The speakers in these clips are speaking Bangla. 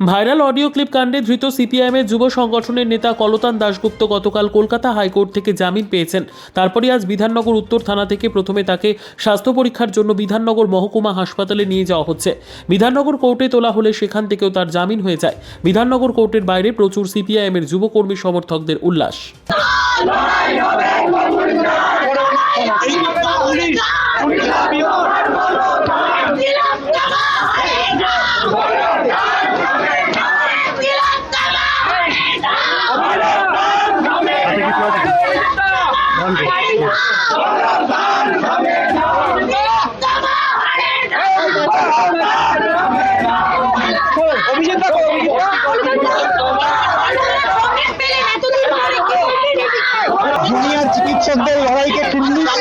ভাইরাল অডিও ক্লিপ কাণ্ডে ধৃত সিপিআইএমের যুব সংগঠনের নেতা কলতান দাশগুপ্ত গতকাল কলকাতা হাইকোর্ট থেকে জামিন পেয়েছেন তারপরে আজ বিধাননগর উত্তর থানা থেকে প্রথমে তাকে স্বাস্থ্য পরীক্ষার জন্য বিধাননগর মহকুমা হাসপাতালে নিয়ে যাওয়া হচ্ছে বিধাননগর কোর্টে তোলা হলে সেখান থেকেও তার জামিন হয়ে যায় বিধাননগর কোর্টের বাইরে প্রচুর সিপিআইএমের যুবকর্মী সমর্থকদের উল্লাস জুনিয়র চিকিৎসকদের লড়াইকে তুল্লিশ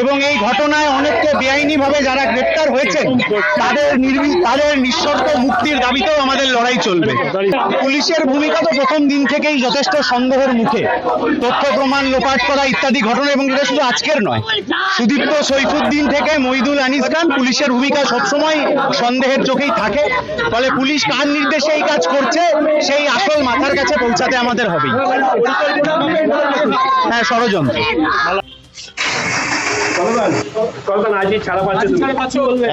এবং এই ঘটনায় অনেককে বেআইনিভাবে যারা গ্রেপ্তার হয়েছেন, তাদের নির্বি তাদের নিঃশর্ত মুক্তির দাবিতেও আমাদের লড়াই চলবে। পুলিশের ভূমিকা তো প্রথম দিন থেকেই যথেষ্ট সন্দেহের মুখে। তথ্য, প্রমাণ, লোপাট করা ইত্যাদি ঘটনা এবং এটা শুধু আজকের নয়। সুদীপ্ত সৈফুদ্দিন থেকে মহিদুল আনিস খান পুলিশের ভূমিকা সবসময় সন্দেহের চোখেই থাকে। ফলে পুলিশ কার নির্দেশে এই কাজ করছে, সেই আসল মাথার কাছে পৌঁছাতে আমাদের হবেই। হ্যাঁ ষড়যন্ত্র।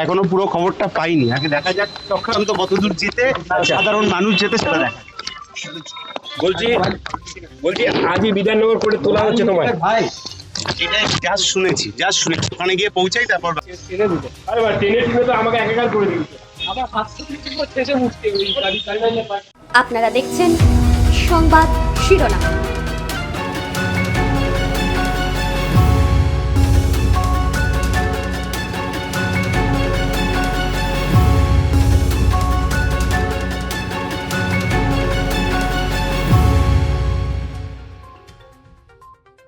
এখনও পুরো খবরটা পাইনি। আগে দেখা যাক চক্রান্ত কতদূর যেতে সাধারণ মানুষ যেতে সেটা দেখা বলছি বলছি আজই বিধাননগর করে তোলা হচ্ছে তোমার এটা যা শুনেছি যা শুনেছি। ওখানে গিয়ে পৌঁছাই তারপর আরে ভাই টেনে টেনে তো আমাকে একাকার করে দিয়েছে। আপনারা দেখছেন সংবাদ শিরোনাম।